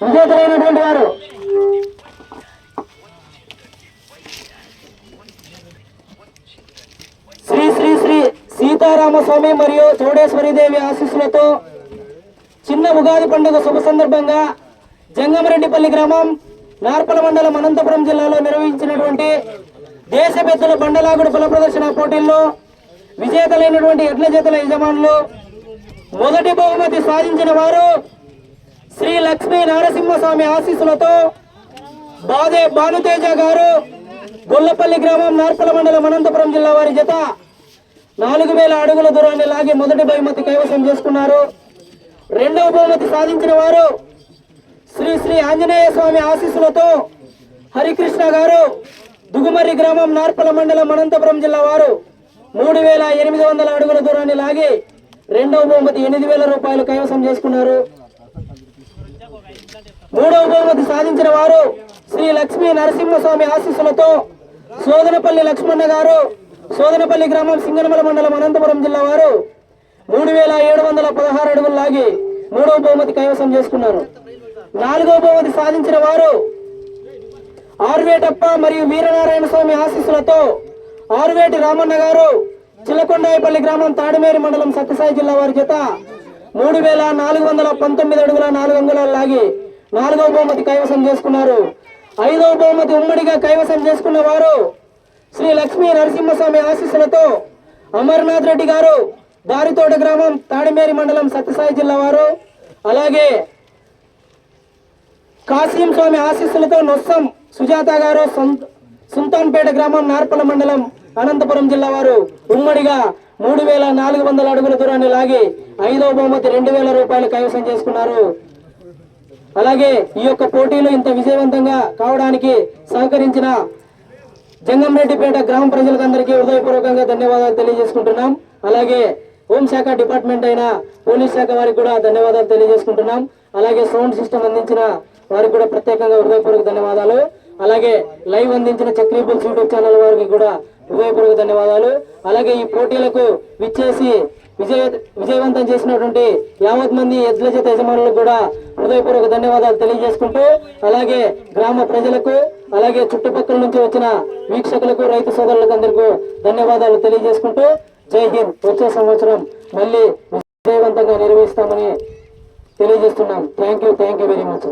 విజేతలైనటువంటి వారు. శ్రీ శ్రీ శ్రీ సీతారామస్వామి మరియు చౌడేశ్వరీదేవి ఆశీస్సులతో చిన్న ఉగాది పండుగ శుభ సందర్భంగా జంగమరెడ్డిపల్లి గ్రామం నార్పల మండలం అనంతపురం జిల్లాలో నిర్వహించినటువంటి దేశ పెద్దల బండలాగుడు బల ప్రదర్శన పోటీల్లో విజేతలైనటువంటి ఎడ్ల జతల యజమానులు మొదటి బహుమతి సాధించిన వారు శ్రీ లక్ష్మీ నరసింహస్వామి ఆశీస్సులతో బాదే భానుతేజ గారు గొల్లపల్లి గ్రామం నార్పల మండలం అనంతపురం జిల్లా వారి జత నాలుగు వేల అడుగుల దూరాన్ని లాగి మొదటి బహుమతి కైవసం చేసుకున్నారు. రెండవ బహుమతి సాధించిన వారు శ్రీ శ్రీ ఆంజనేయ స్వామి ఆశీస్సులతో హరికృష్ణ గారు దుగుమర్రి గ్రామం నార్పల మండలం అనంతపురం జిల్లా వారు మూడు వేల ఎనిమిది వందల అడుగుల దూరాన్ని లాగి రెండవ బహుమతి ఎనిమిది వేల రూపాయలు కైవసం చేసుకున్నారు. మూడవ బహుమతి సాధించిన వారు శ్రీ లక్ష్మీ నరసింహస్వామి ఆశీస్సులతో సోదనపల్లి లక్ష్మణ గారు సోదనపల్లి గ్రామం సింగనమల మండలం అనంతపురం జిల్లా వారు మూడు వేల ఏడు వందల పదహారు అడుగులు లాగి మూడవ బహుమతి కైవసం చేసుకున్నారు. నాలుగవ బహుమతి సాధించిన వారు ఆరువేటప్ప మరియు వీరనారాయణ స్వామి ఆశీస్సులతో ఆరువేటి రామన్న గారు చిలకొండాయపల్లి గ్రామం తాడిమేరి మండలం సత్యసాయి జిల్లా వారి చేత మూడు వేల నాలుగు వందల పంతొమ్మిది అడుగుల నాలుగు అంగుళాలు లాగి నాలుగవ బహుమతి కైవసం చేసుకున్నారు. ఐదవ బహుమతి ఉమ్మడిగా కైవసం చేసుకున్న వారు శ్రీ లక్ష్మీ నరసింహస్వామి ఆశీస్సులతో అమర్నాథ్ రెడ్డి గారు దారితోట గ్రామం తాడిమేరి మండలం సత్యసాయి జిల్లా వారు అలాగే కాశీం స్వామి ఆశీస్సులతో నొస్సం సుజాత గారు సొంత సుల్తాన్పేట గ్రామం నార్పల మండలం అనంతపురం జిల్లా వారు. ఉమ్మడిగా మూడు వేల నాలుగు వందల అడుగుల దూరాన్ని లాగి ఐదవ బహుమతి రెండు వేల రూపాయలు కైవసం చేసుకున్నారు. అలాగే ఈ యొక్క పోటీలు ఇంత విజయవంతంగా కావడానికి సహకరించిన జంగంరెడ్డిపేట గ్రామ ప్రజలకందరికీ హృదయపూర్వకంగా ధన్యవాదాలు తెలియజేసుకుంటున్నాం. అలాగే హోంశాఖ డిపార్ట్మెంట్ అయిన పోలీస్ శాఖ వారికి కూడా ధన్యవాదాలు తెలియజేసుకుంటున్నాం. అలాగే సౌండ్ సిస్టమ్ అందించిన వారికి కూడా ప్రత్యేకంగా హృదయపూర్వక ధన్యవాదాలు. అలాగే లైవ్ అందించిన చక్రీబుల్స్ యూట్యూబ్ ఛానల్ వారికి కూడా హృదయపూర్వక ధన్యవాదాలు. అలాగే ఈ పోటీలకు విచ్చేసి విజయ విజయవంతం చేసినటువంటి యావత్ మంది ఎద్ల చేత యజమానులకు కూడా హృదయపూర్వక ధన్యవాదాలు తెలియజేసుకుంటూ అలాగే గ్రామ ప్రజలకు అలాగే చుట్టుపక్కల నుంచి వచ్చిన వీక్షకులకు రైతు సోదరులకు అందరికీ ధన్యవాదాలు తెలియజేసుకుంటూ జై హింద్. వచ్చే సంవత్సరం మళ్ళీ విజయవంతంగా నిర్వహిస్తామని తెలియజేస్తున్నాం. Thank you thank you very much.